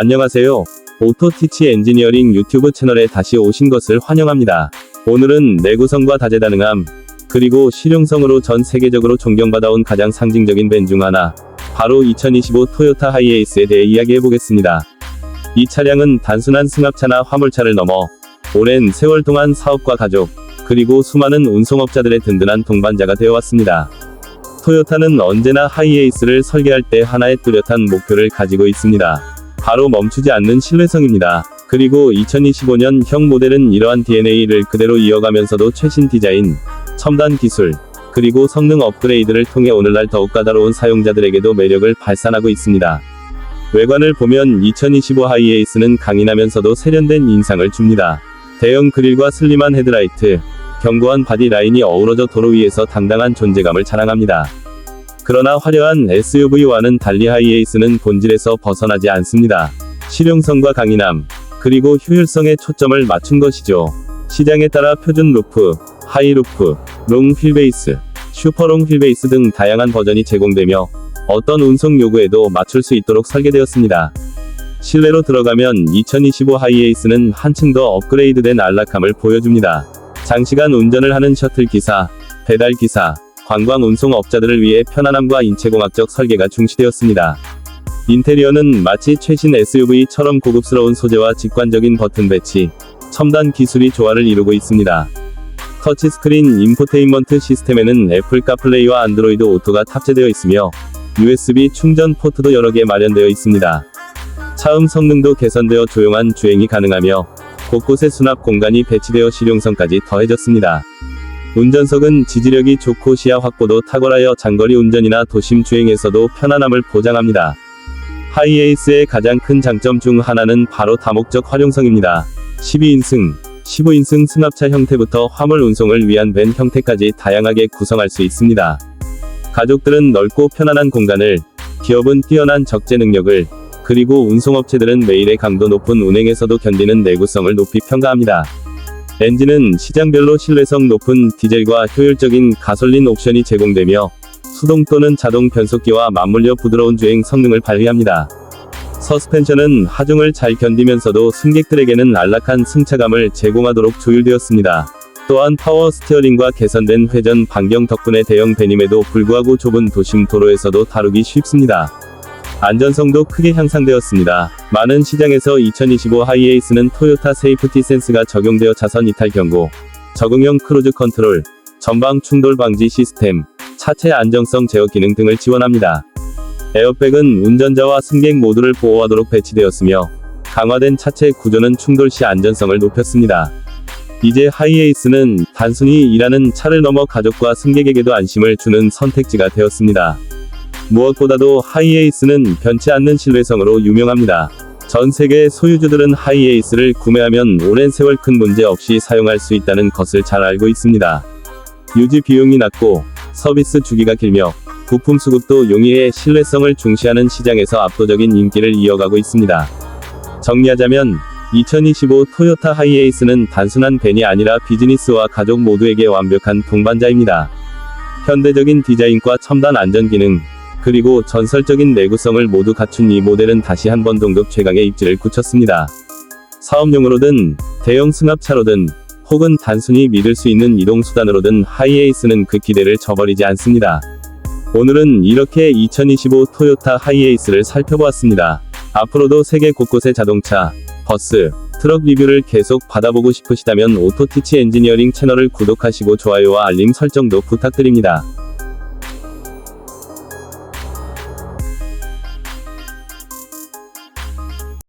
안녕하세요. 오토티치 엔지니어링 유튜브 채널에 다시 오신 것을 환영합니다. 오늘은 내구성과 다재다능함, 그리고 실용성으로 전 세계적으로 존경받아온 가장 상징적인 밴중 하나, 바로 2025 토요타 하이에이스에 대해 이야기해 보겠습니다. 이 차량은 단순한 승합차나 화물차를 넘어 오랜 세월 동안 사업과 가족, 그리고 수많은 운송업자들의 든든한 동반자가 되어 왔습니다. 토요타는 언제나 하이에이스를 설계할 때 하나의 뚜렷한 목표를 가지고 있습니다. 바로 멈추지 않는 신뢰성입니다. 그리고 2025년 형 모델은 이러한 DNA를 그대로 이어가면서도 최신 디자인, 첨단 기술, 그리고 성능 업그레이드를 통해 오늘날 더욱 까다로운 사용자들에게도 매력을 발산하고 있습니다. 외관을 보면 2025 하이에이스는 강인하면서도 세련된 인상을 줍니다. 대형 그릴과 슬림한 헤드라이트, 견고한 바디 라인이 어우러져 도로 위에서 당당한 존재감을 자랑합니다. 그러나 화려한 SUV와는 달리 하이에이스는 본질에서 벗어나지 않습니다. 실용성과 강인함, 그리고 효율성에 초점을 맞춘 것이죠. 시장에 따라 표준 루프, 하이 루프, 롱 휠베이스, 슈퍼롱 휠베이스 등 다양한 버전이 제공되며 어떤 운송 요구에도 맞출 수 있도록 설계되었습니다. 실내로 들어가면 2025 하이에이스는 한층 더 업그레이드된 안락함을 보여줍니다. 장시간 운전을 하는 셔틀 기사, 배달 기사, 관광 운송 업자들을 위해 편안함과 인체공학적 설계가 중시되었습니다. 인테리어는 마치 최신 SUV처럼 고급스러운 소재와 직관적인 버튼 배치, 첨단 기술이 조화를 이루고 있습니다. 터치스크린 인포테인먼트 시스템에는 애플 카플레이와 안드로이드 오토가 탑재되어 있으며 USB 충전 포트도 여러 개 마련되어 있습니다. 차음 성능도 개선되어 조용한 주행이 가능하며 곳곳에 수납 공간이 배치되어 실용성까지 더해졌습니다. 운전석은 지지력이 좋고 시야 확보도 탁월하여 장거리 운전이나 도심 주행에서도 편안함을 보장합니다. 하이에이스의 가장 큰 장점 중 하나는 바로 다목적 활용성입니다. 12인승, 15인승 승합차 형태부터 화물 운송을 위한 밴 형태까지 다양하게 구성할 수 있습니다. 가족들은 넓고 편안한 공간을, 기업은 뛰어난 적재 능력을, 그리고 운송업체들은 매일의 강도 높은 운행에서도 견디는 내구성을 높이 평가합니다. 엔진은 시장별로 신뢰성 높은 디젤과 효율적인 가솔린 옵션이 제공되며 수동 또는 자동 변속기와 맞물려 부드러운 주행 성능을 발휘합니다. 서스펜션은 하중을 잘 견디면서도 승객들에게는 안락한 승차감을 제공하도록 조율되었습니다. 또한 파워 스티어링과 개선된 회전 반경 덕분에 대형 배님에도 불구하고 좁은 도심 도로에서도 다루기 쉽습니다. 안전성도 크게 향상되었습니다. 많은 시장에서 2025 하이에이스는 토요타 세이프티 센스가 적용되어 자선 이탈 경고, 적응형 크루즈 컨트롤, 전방 충돌 방지 시스템, 차체 안정성 제어 기능 등을 지원합니다. 에어백은 운전자와 승객 모두를 보호하도록 배치되었으며, 강화된 차체 구조는 충돌 시 안전성을 높였습니다. 이제 하이에이스는 단순히 일하는 차를 넘어 가족과 승객에게도 안심을 주는 선택지가 되었습니다. 무엇보다도 하이에이스는 변치 않는 신뢰성으로 유명합니다. 전 세계 소유주들은 하이에이스를 구매하면 오랜 세월 큰 문제 없이 사용할 수 있다는 것을 잘 알고 있습니다. 유지 비용이 낮고 서비스 주기가 길며 부품 수급도 용이해 신뢰성을 중시하는 시장에서 압도적인 인기를 이어가고 있습니다. 정리하자면 2025 토요타 하이에이스는 단순한 밴이 아니라 비즈니스와 가족 모두에게 완벽한 동반자입니다. 현대적인 디자인과 첨단 안전 기능, 그리고 전설적인 내구성을 모두 갖춘 이 모델은 다시 한번 동급 최강의 입지를 굳혔습니다. 사업용으로든, 대형 승합차로든, 혹은 단순히 믿을 수 있는 이동수단으로든 하이에이스는 그 기대를 저버리지 않습니다. 오늘은 이렇게 2025 토요타 하이에이스를 살펴보았습니다. 앞으로도 세계 곳곳의 자동차, 버스, 트럭 리뷰를 계속 받아보고 싶으시다면 오토티치 엔지니어링 채널을 구독하시고 좋아요와 알림 설정도 부탁드립니다.